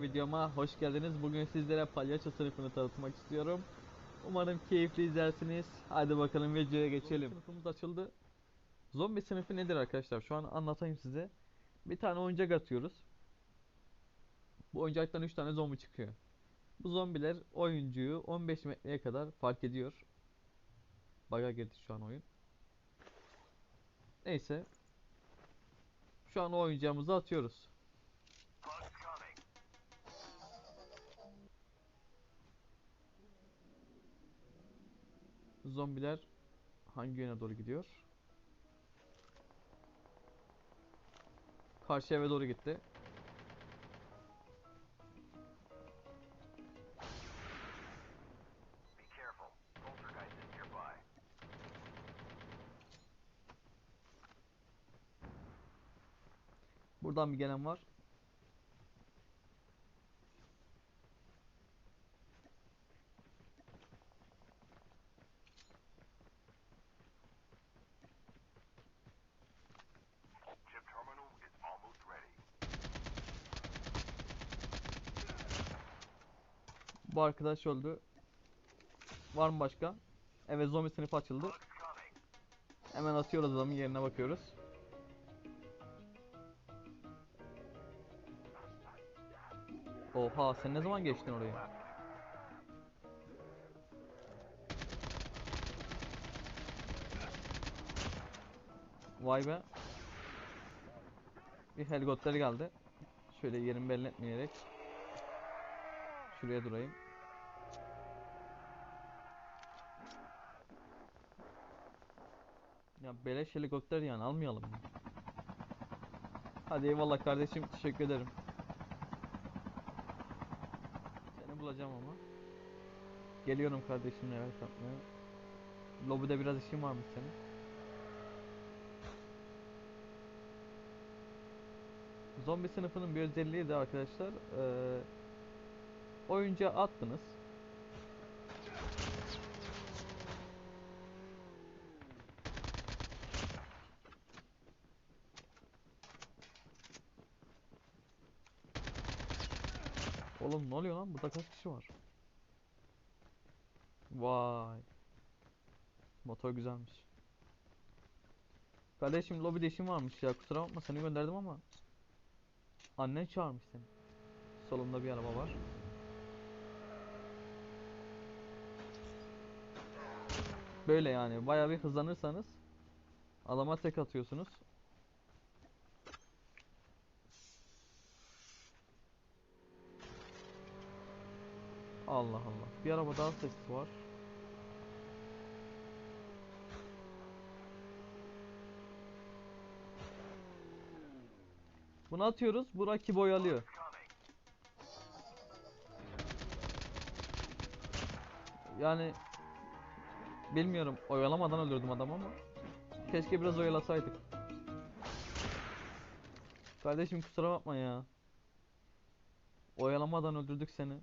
videoma hoş geldiniz. Bugün sizlere palyaço sınıfını tanıtmak istiyorum. Umarım keyifli izlersiniz. Hadi bakalım videoya geçelim. Sınıfımız açıldı. Zombi sınıfı nedir arkadaşlar? Şu an anlatayım size. Bir tane oyuncak atıyoruz. Bu oyuncaktan 3 tane zombi çıkıyor. Bu zombiler oyuncuyu 15 metreye kadar fark ediyor. Baga girdi şu an oyun. Neyse. Şu an oyuncağımızı atıyoruz. Zombiler hangi yöne doğru gidiyor? Karşı eve doğru gitti. Buradan bir gelen var. Bu arkadaş öldü. Var mı başka? Evet zombi sınıfı açıldı. Hemen atıyoruz adamın yerine bakıyoruz. Oha sen ne zaman geçtin oraya? Vay be. Bir helikopter geldi. Şöyle yerimi belli etmeyerek. Şuraya durayım. Ya beleş helikopter yani almayalım? Hadi eyvallah kardeşim teşekkür ederim. Seni bulacağım ama. Geliyorum kardeşimle eve katmaya. Lobide biraz işim varmış senin. Zombi sınıfının bir özelliği de arkadaşlar eee oyuncağı attınız. Oğlum ne oluyor lan? Burada kaç kişi var? Vay. Motor güzelmiş. Kardeşim lobide işim varmış ya. Kusura bakma seni gönderdim ama. Annen çağırmış seni. Solunda bir araba var. Böyle yani bayağı bir hızlanırsanız adama tek atıyorsunuz. Allah Allah. Bir araba daha sesi var. Bunu atıyoruz. Bu rakibi oyalıyor. Coming. Yani bilmiyorum. Oyalamadan öldürdüm adamı ama keşke biraz oyalasaydık. Kardeşim kusura bakma ya. Oyalamadan öldürdük seni.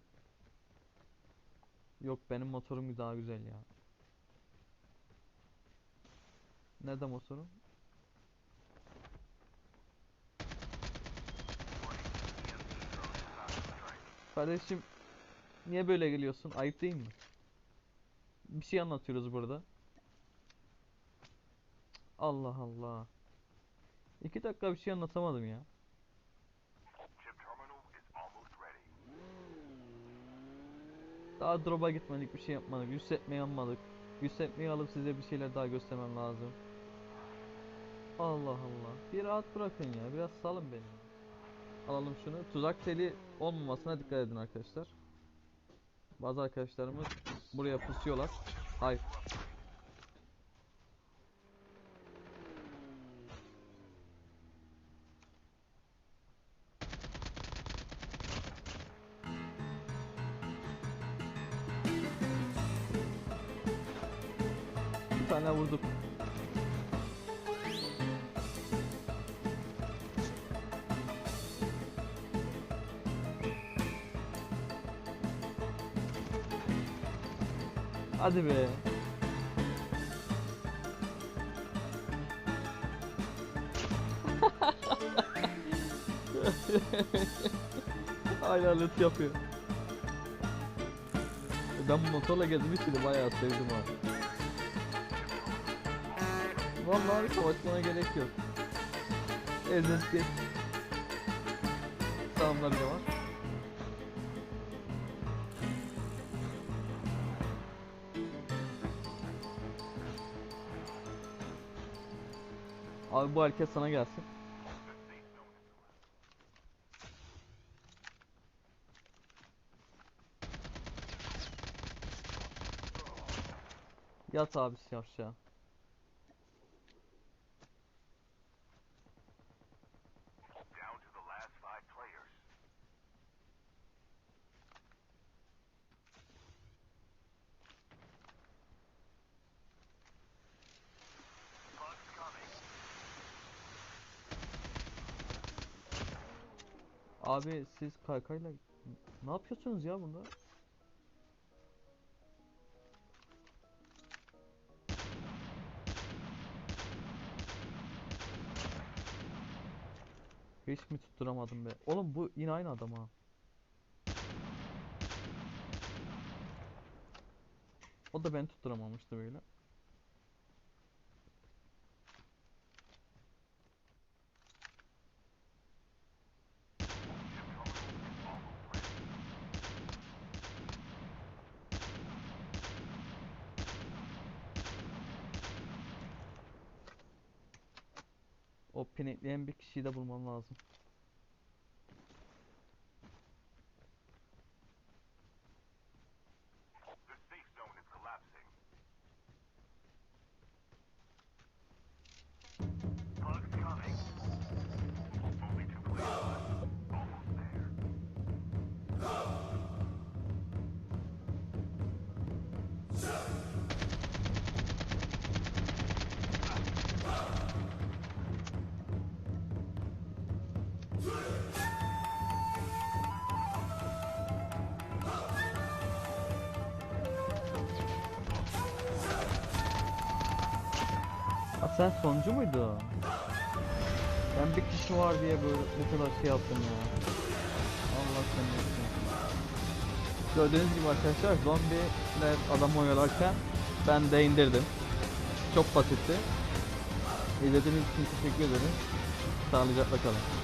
Yok benim motorum daha güzel ya. Nerede motorum? Kardeşim niye böyle geliyorsun? Ayıp değil mi? Bir şey anlatıyoruz burada. Allah Allah. İki dakika bir şey anlatamadım ya. Daha drop'a gitmedik bir şey yapmadık. Yükseltmeyi almadık. Yükseltmeyi alıp size bir şeyler daha göstermem lazım. Allah Allah. Bir rahat bırakın ya. Biraz salın beni. Alalım şunu. Tuzak teli olmamasına dikkat edin arkadaşlar. Bazı arkadaşlarımız buraya pusuyorlar. Hayır. Bir tane vurduk. Hadi be. Hala loot yapıyor. Ben bu motorla gezmek de bayağı sevdim ha. Vallahi savaşmana gerek yok. Ezes geç. Sağımlar bile var. Abi bu hareket sana gelsin. Yat abi aşağı. Abi siz kaykayla ne yapıyorsunuz ya bunda? Hiç mi tutturamadım be? Oğlum bu yine aynı adam ha. O da beni tutturamamıştı böyle. O pinekleyen bir kişiyi de bulmam lazım. Sen sonuncu muydun? Ben bir kişi var diye böyle bu kadar şey yaptım ya. Allah seni. Gördüğünüz gibi arkadaşlar zombiler adam oyalarken ben de indirdim. Çok basitti. İzlediğiniz için teşekkür ederim. Sağlıcakla kalın.